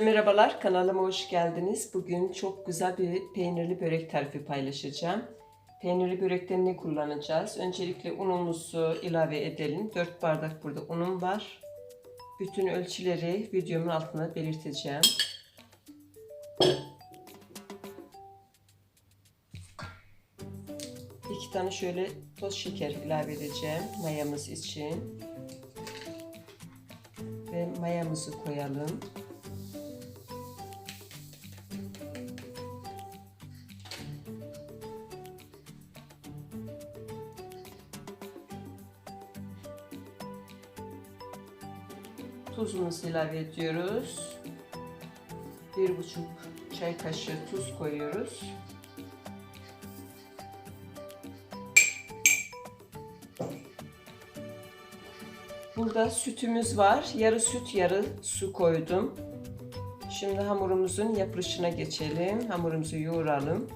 Merhabalar, kanalıma hoş geldiniz. Bugün çok güzel bir peynirli börek tarifi paylaşacağım. Peynirli börekte ne kullanacağız? Öncelikle unumuzu ilave edelim. 4 bardak burada unum var. Bütün ölçüleri videomun altına belirteceğim. İki tane şöyle toz şeker ilave edeceğim mayamız için. Ve mayamızı koyalım. Tuzumuzu ilave ediyoruz. Bir buçuk çay kaşığı tuz koyuyoruz. Burada sütümüz var. Yarı süt, yarı su koydum. Şimdi hamurumuzun yapılışına geçelim. Hamurumuzu yoğuralım.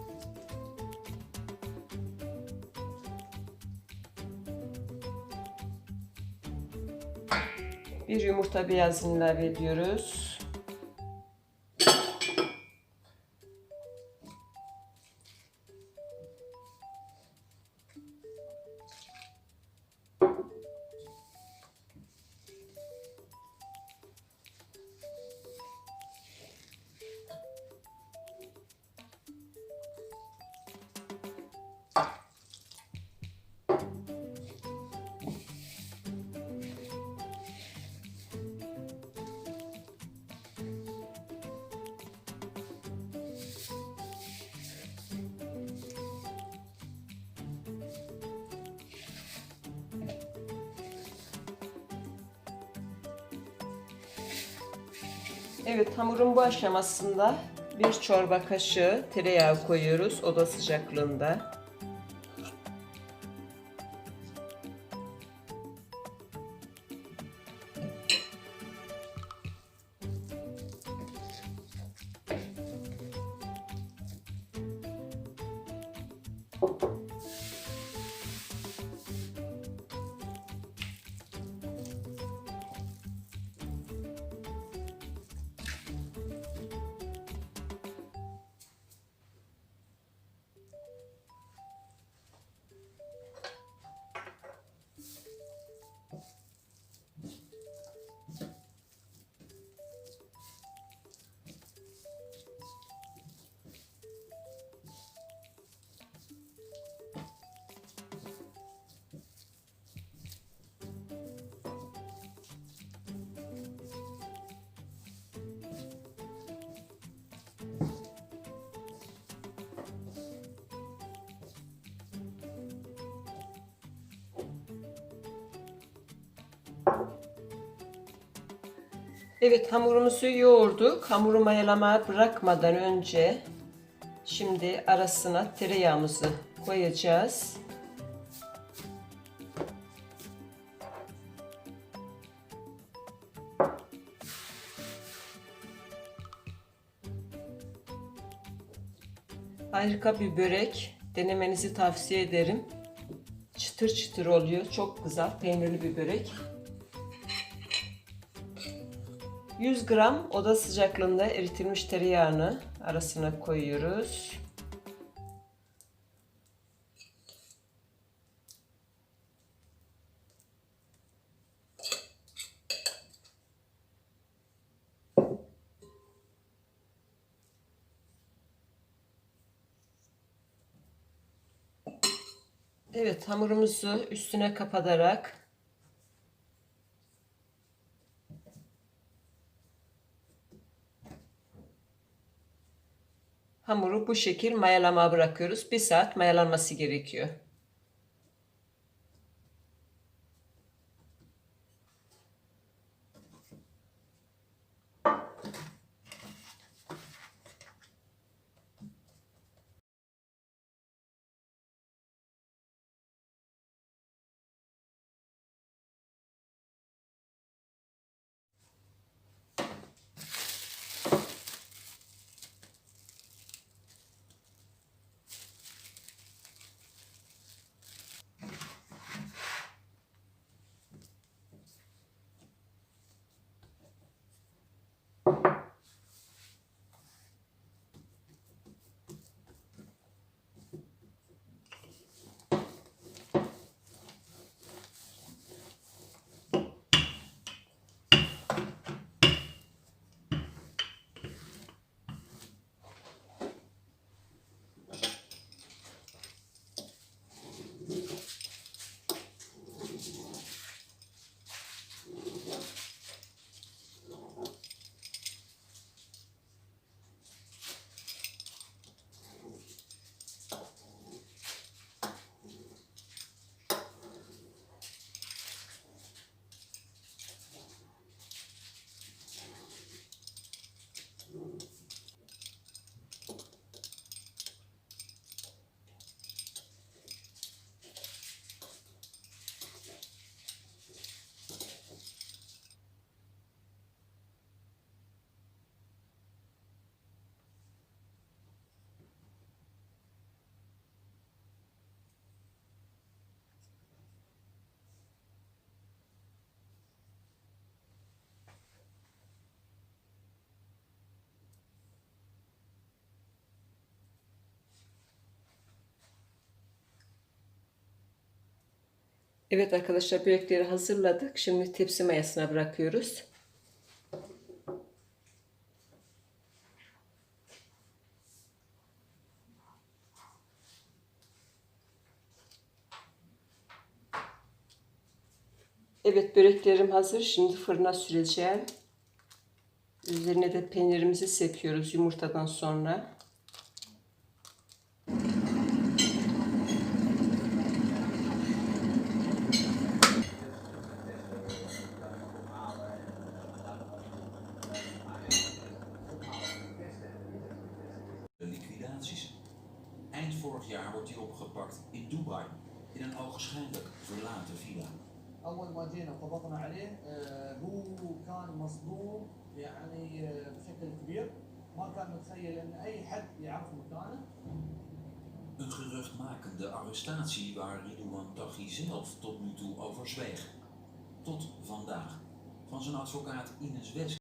Bir yumurta beyazını ilave ediyoruz. Evet hamurun bu aşamasında bir çorba kaşığı tereyağı koyuyoruz oda sıcaklığında. Evet hamurumuzu yoğurduk. Hamuru mayalamaya bırakmadan önce şimdi arasına tereyağımızı koyacağız. Harika bir börek. Denemenizi tavsiye ederim. Çıtır çıtır oluyor. Çok güzel peynirli bir börek. 100 gram oda sıcaklığında eritilmiş tereyağını arasına koyuyoruz. Evet hamurumuzu üstüne kapatarak Hamuru bu şekil mayalamaya bırakıyoruz. Bir saat mayalanması gerekiyor. Evet arkadaşlar börekleri hazırladık. Şimdi tepsi mayasına bırakıyoruz. Evet böreklerim hazır. Şimdi fırına süreceğim. Üzerine de peynirimizi sepiyoruz yumurtadan sonra. vorig jaar wordt hij opgepakt in Dubai, in een ogenschijnlijk verlaten villa. اول ما جينا وقبضنا عليه آه، هو كان مصدوم يعني آه، بشكل كبير ما كان متخيل ان اي حد يعرف مكانه Een geruchtmakende arrestatie waar Ridouan Taghi zelf tot nu toe over zweeg. Tot vandaag. Van zijn advocaat Ines West